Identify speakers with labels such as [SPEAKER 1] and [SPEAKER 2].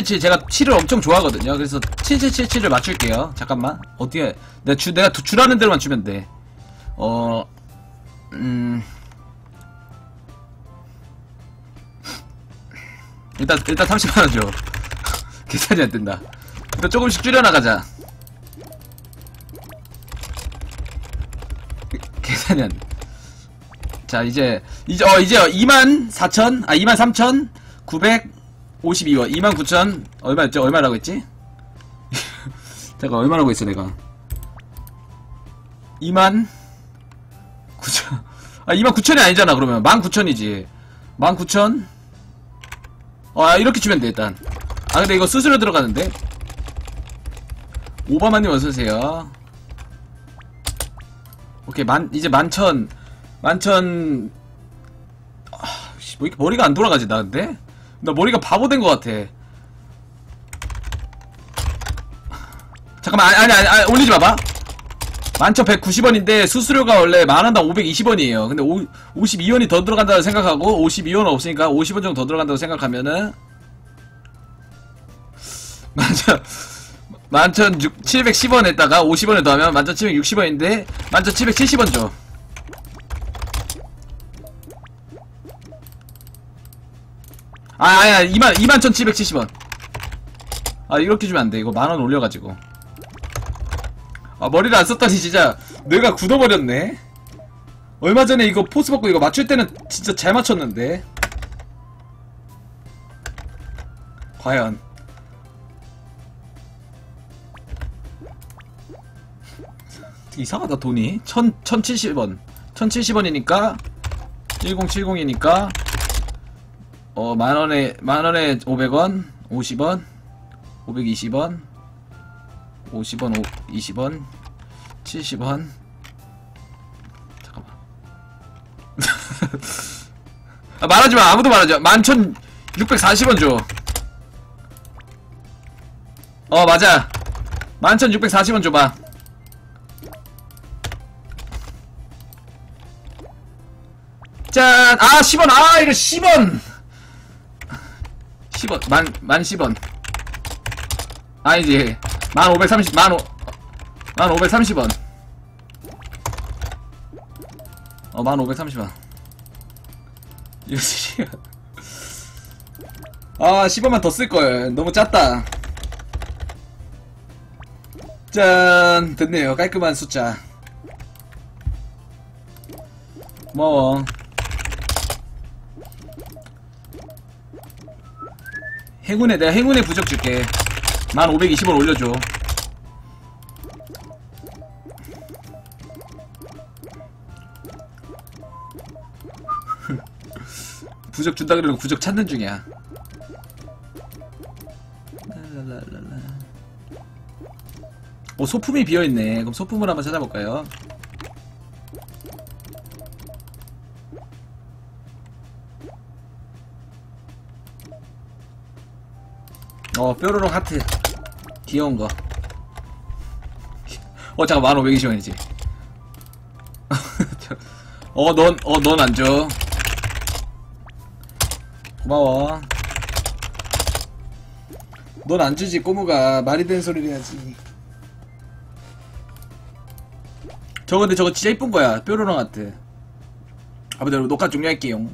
[SPEAKER 1] 777 제가 7을 엄청 좋아하거든요. 그래서 7777을 맞출게요. 잠깐만. 어떻게 내가 주 내가 주라는 대로 맞추면 돼어 음... 일단 일단 30만원 줘 계산이 안된다. 일단 조금씩 줄여나가자. 계산이 안돼. 자 이제 이제 어 이제 24,000아 23,900 52원 29,000 얼마였지? 얼마라고 했지? 잠깐 얼마라고 했어 내가? 2만 9천. 아 2만 9천이 아니잖아 그러면. 1만 9천이지. 1만 9천? 어, 아 이렇게 주면 돼 일단. 아 근데 이거 수수료 들어가는데? 오바마님 어서오세요. 오케이 만 이제 만천. 만천. 아씨 뭐 이렇게 머리가 안 돌아가지 나, 근데? 나 머리가 바보 된 것 같아. 잠깐만, 아니, 아니, 아니, 올리지 마봐. 만천 190원인데 수수료가 원래 만원당 520원이에요. 근데 오, 52원이 더 들어간다고 생각하고 52원 없으니까 50원 정도 더 들어간다고 생각하면은 만천 만천 710원 했다가 50원을 더하면 만천 760원인데 만천 770원 줘. 아, 아야, 2만, 21,770원. 아, 이렇게 주면 안 돼. 이거 만원 올려가지고. 아, 머리를 안 썼더니 진짜 뇌가 굳어버렸네. 얼마 전에 이거 포스 받고 이거 맞출 때는 진짜 잘 맞췄는데. 과연. 이상하다, 돈이. 천, 1070원. 1070원이니까, 1070이니까, 어, 만 원에, 만 원에 500원, 50원, 520원, 50원, 5, 20원, 70원. 잠깐만. 아, 말하지 마. 아무도 말하지 마. 11,640원 줘. 어, 맞아. 11,640원 줘봐. 짠! 아, 10원! 아, 이거 10원! 10원. 만, 만 10원. 아니지. 만 530, 만 5, 만 530원. 어, 만 530원. 이거 씨. 아, 10원만 더 쓸걸. 너무 짰다. 짠. 됐네요. 깔끔한 숫자. 고마워. 행운에, 내가 행운의 부적 줄게. 만 520원 올려줘. 부적 준다 그러고 부적 찾는 중이야. 어, 소품이 비어있네. 그럼 소품을 한번 찾아볼까요? 어, 뾰로롱 하트. 귀여운 거. 어, 잠깐, 1520원이지. 어, 넌, 어, 넌 안 줘. 고마워. 넌 안 주지, 꼬무가. 말이 되는 소리를 해야지. 저거 근데 저거 진짜 이쁜 거야. 뾰로롱 하트. 아버지, 녹화 종료할게요.